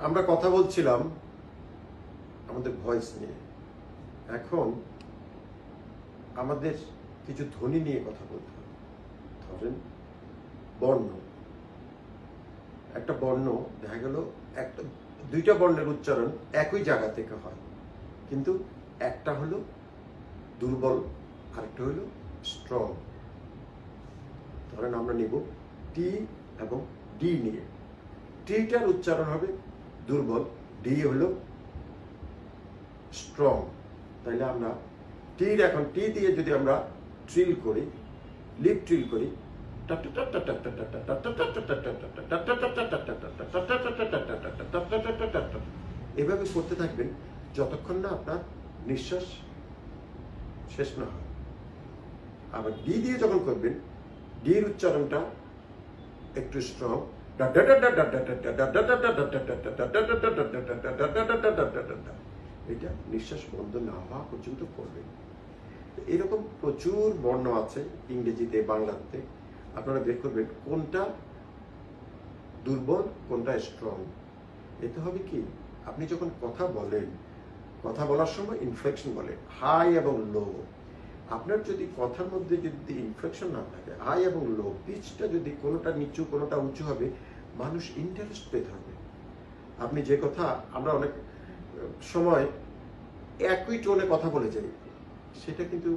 আমরা কথা বলছিলাম আমাদের ভয়েস নিয়ে। এখন আমাদের কিছু ধ্বনি নিয়ে কথা বলতে হবে। ধরেন, বর্ণ। একটা বর্ণ, দেখা গেল, একটা, দুইটা বর্ণের উচ্চারণ একই জায়গা থেকে হয়। কিন্তু একটা হলো দুর্বল, আরেকটা হলো স্ট্রং ধরেন আমরা নিব টি এবং ডি নিয়ে। টিটার উচ্চারণ হবে দুর্বল ডি হলো স্ট্রং তাইলে আমরা টির এখন টি দিয়ে যদি আমরা ট্রিল করি লিপ ট্রিল করি এভাবে করতে থাকবেন যতক্ষণ না আপনার নিঃশ্বাস শেষ না হয় আবার ডি দিয়ে যখন করবেন ডির উচ্চারণটা একটু স্ট্রং এটা নিঃশ্বাস বন্ধ না হওয়া পর্যন্ত করবেন এরকম প্রচুর বর্ণ আছে ইংরেজিতে, বাংলাতে। আপনারা বের করবেন কোনটা দুর্বল, কোনটা স্ট্রং এতে হবে কি, আপনি যখন কথা বলেন, কথা বলার সময় ইনফ্লেকশন বলে হাই এবং লো আপনার যদি কথার মধ্যে যদি ইনফ্লেকশন না থাকে হাই এবং লো পিচটা যদি কোনোটা নিচু, কোনোটা উঁচু হবে, মানুষ ইন্টারেস্ট পেতে হবে আপনি যে কথা, আমরা অনেক, সময় একই টোনে কথা বলে যাই, সেটা কিন্তু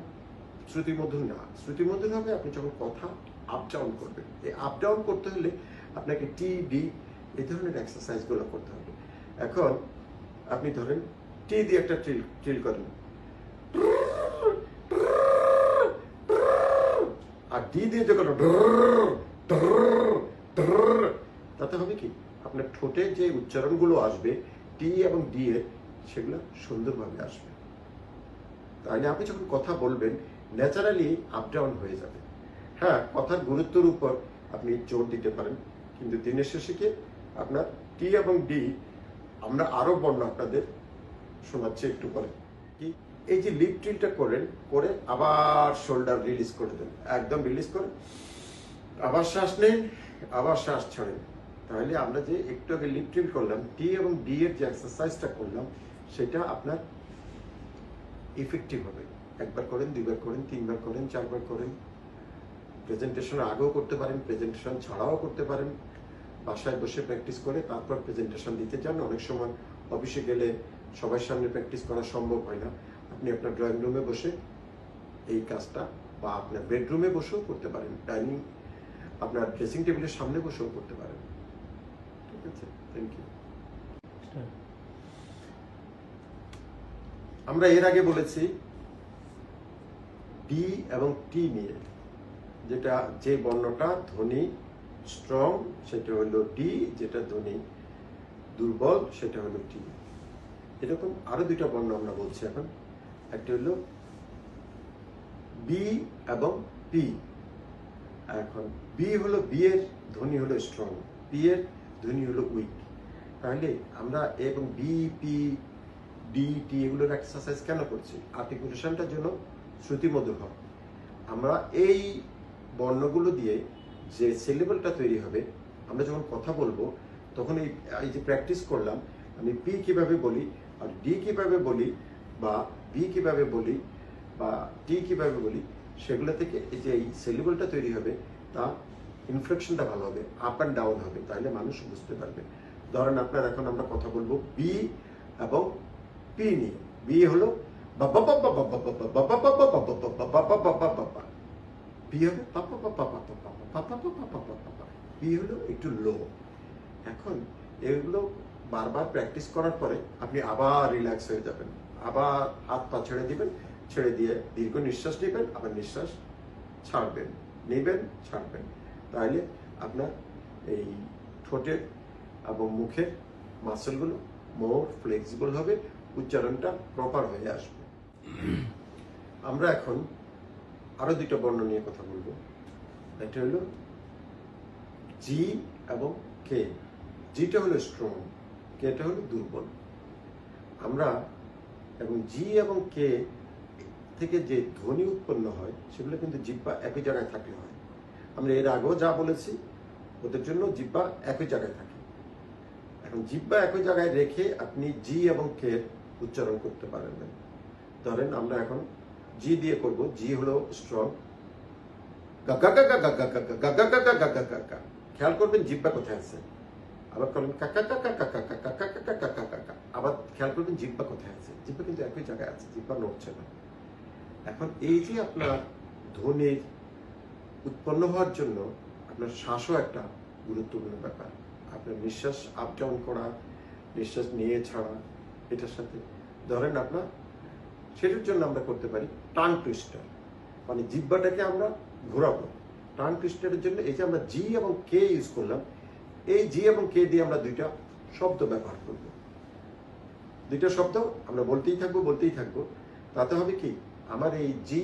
শ্রুতিমধুর না। শ্রুতিমধুর হবে আপনি যখন কথা আপ ডাউন করবেন। এই আপ ডাউন করতে হলে আপনাকে টি ডি এই ধরনের এক্সারসাইজগুলো করতে হবে। এখন আপনি ধরেন টি দিয়ে একটা ট্রিল ট্রিল করেন। আর ডি দিয়ে যখন তাতে হবে কি? আপনার ঠোঁটে যে উচ্চারণগুলো আসবে, টি এবং ডি এর সেগুলো সুন্দরভাবে আসবে। তাহলে আপনি যখন কথা বলবেন ন্যাচারালি আপ ডাউন হয়ে যাবে। হ্যাঁ কথার গুরুত্বের উপর আপনি জোর দিতে পারেন, কিন্তু দিনের শেষে কি আপনার টি এবং ডি আমরা আরও বর্ণ আপনাদের শোনাচ্ছি একটু পরে। কি? এই যে লিপ ট্রিলটা করেন, করে আবার শোল্ডার রিলিজ করে দেন। একদম রিলিজ করে। আবার শ্বাস নেন, আবার শ্বাস ছাড়েন। তাহলে আমরা যে একটু আগে লিপ ট্রিল করলাম টি এবং ডি এর যে এক্সারসাইজটা করলাম, সেটা আপনার ইফেক্টিভ হবে। একবার করেন, দুইবার করেন, তিনবার করেন, চারবার করেন। প্রেজেন্টেশন আগেও করতে পারেন প্রেজেন্টেশন ছাড়াও করতে পারেন। বাসায় বসে প্র্যাকটিস করে তারপর প্রেজেন্টেশন দিতে চান অনেক সময় অফিসে গেলে সবার সামনে প্র্যাকটিস করা সম্ভব হয় না। আপনি আপনার ড্রয়িং রুমে বসে এই কাজটা বা আপনার বেডরুমে বসেও করতে পারেন। ডাইনিং আপনার ড্রেসিং টেবিলের সামনে বসেও করতে পারেন। ঠিক আছে? থ্যাংক ইউ আমরা এর আগে বলেছি ডি এবং টি নিয়ে যেটা যে বর্ণটা ধ্বনি স্ট্রং সেটা হলো ডি যেটা ধ্বনি দুর্বল সেটা হলো টি এরকম আরও দুইটা বর্ণ আমরা বলছি এখন। একটা হলো বি এবং পি এখন বি হলো বি এর ধ্বনি হলো স্ট্রং পি এর ধ্বনি হলো উইক তাহলে আমরা এবং বি পি ডি টি এগুলোর এক্সারসাইজ কেন করছি? আর্টিকুলেশনটার জন্য শ্রুতিমধুর হয়। আমরা এই বর্ণগুলো দিয়ে যে সিলেবলটা তৈরি হবে, আমরা যখন কথা বলব, তখন এই এই যে প্র্যাকটিস করলাম, আমি পি কীভাবে বলি আর ডি কীভাবে বলি বা বি কীভাবে বলি বা টি কীভাবে বলি সেগুলো থেকে যে এই সিলেবলটা তৈরি হবে তা ইনফ্লেকশনটা ভালো হবে আপ অ্যান্ড ডাউন হবে তাহলে মানুষ বুঝতে পারবে ধরেন আপনার এখন আমরা কথা বলব বি এবং পি নিয়ে বি হলো হবে পি হলো একটু লো এখন এগুলো বারবার প্র্যাকটিস করার পরে আপনি আবার রিল্যাক্স হয়ে যাবেন আবার হাত পা ছেড়ে দিবেন, ছেড়ে দিয়ে দীর্ঘ নিঃশ্বাস নেবেন, আবার নিঃশ্বাস ছাড়বেন, নেবেন, ছাড়বেন। তাহলে আপনার এই ঠোঁটের এবং মুখের মাসেলগুলো মোর ফ্লেক্সিবল হবে, উচ্চারণটা প্রপার হয়ে আসবে। আমরা এখন আরও দুটো বর্ণ নিয়ে কথা বলব। একটা হলো জি এবং কে জিটা হলো স্ট্রং কেটা হলো দুর্বল। আমরা এবং জি এবং কে থেকে যে ধ্বনি উৎপন্ন হয় সেগুলো কিন্তু জিব্বা একই জায়গায় থাকলে হয় আমরা এর আগেও যা বলেছি ওদের জন্য জিব্বা একই জায়গায় থাকে এখন জিব্বা একই জায়গায় রেখে আপনি জি এবং কে উচ্চারণ করতে পারবেন ধরেন আমরা এখন জি দিয়ে করব জি হলো স্ট্রং খেয়াল করবেন জিব্বা কোথায় আছে আবার করবেন কাকা কাকা কাকা কাকা কাকা কাকা কাকা কাকা আবার খেয়াল করবেন জিব্বা কোথায় আছে জিব্বা কিন্তু একই জায়গায় আছে জিব্বা নড়ছে না এখন এই যে আপনার ধ্বনির উৎপন্ন হওয়ার জন্য আপনার শ্বাসও একটা গুরুত্বপূর্ণ ব্যাপার আপনার নিঃশ্বাস আপ ডাউন করা নিঃশ্বাস নিয়ে ছাড়া এটার সাথে ধরেন আপনার সেটার জন্য আমরা করতে পারি টাং টুইস্টার মানে জিব্বাটাকে আমরা ঘোরাবো টাং টুইস্টারের জন্য এই যে আমরা জি এবং কে ইউজ করলাম এই জি এবং কে দিয়ে আমরা দুইটা শব্দ ব্যবহার করব। দুইটা শব্দ আমরা বলতেই থাকব বলতেই থাকব। তাতে হবে কি? আমার এই জি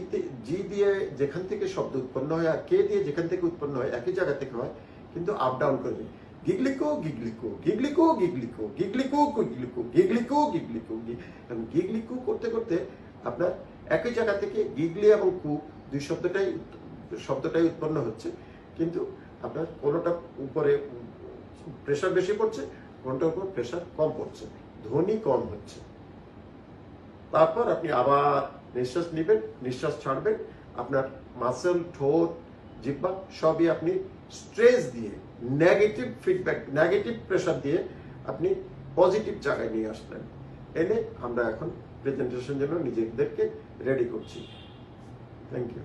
জি দিয়ে যেখান থেকে শব্দ উৎপন্ন হয় আর কে দিয়ে যেখান থেকে উৎপন্ন হয়, একই জায়গা থেকে হয়, কিন্তু আপ ডাউন করবে গিগলিকো গিগলিকো গিগলিকো গিগলিকো গিগলিকো গিগলিকো গিগলিকো গিগলিকো গিগলিকো করতে করতে আপনার একই জায়গা থেকে গিগলি এবং কু দুই শব্দটাই শব্দটাই উৎপন্ন হচ্ছে। কিন্তু আপনার কোনোটা উপরে প্রেশার বেশি পড়ছে, কোনটার উপর প্রেশার কম পড়ছে ধ্বনি কম হচ্ছে। তারপর আপনি আবার নিঃশ্বাস নেবেন, নিঃশ্বাস ছাড়বেন, আপনার মাসেল ঠোঁট জিব্বা সবই আপনি স্ট্রেস দিয়ে নেগেটিভ ফিডব্যাক নেগেটিভ প্রেশার দিয়ে আপনি পজিটিভ জায়গায় নিয়ে আসলেন। এনে আমরা এখন প্রেজেন্টেশন জন্য নিজেদেরকে রেডি করছি। Thank you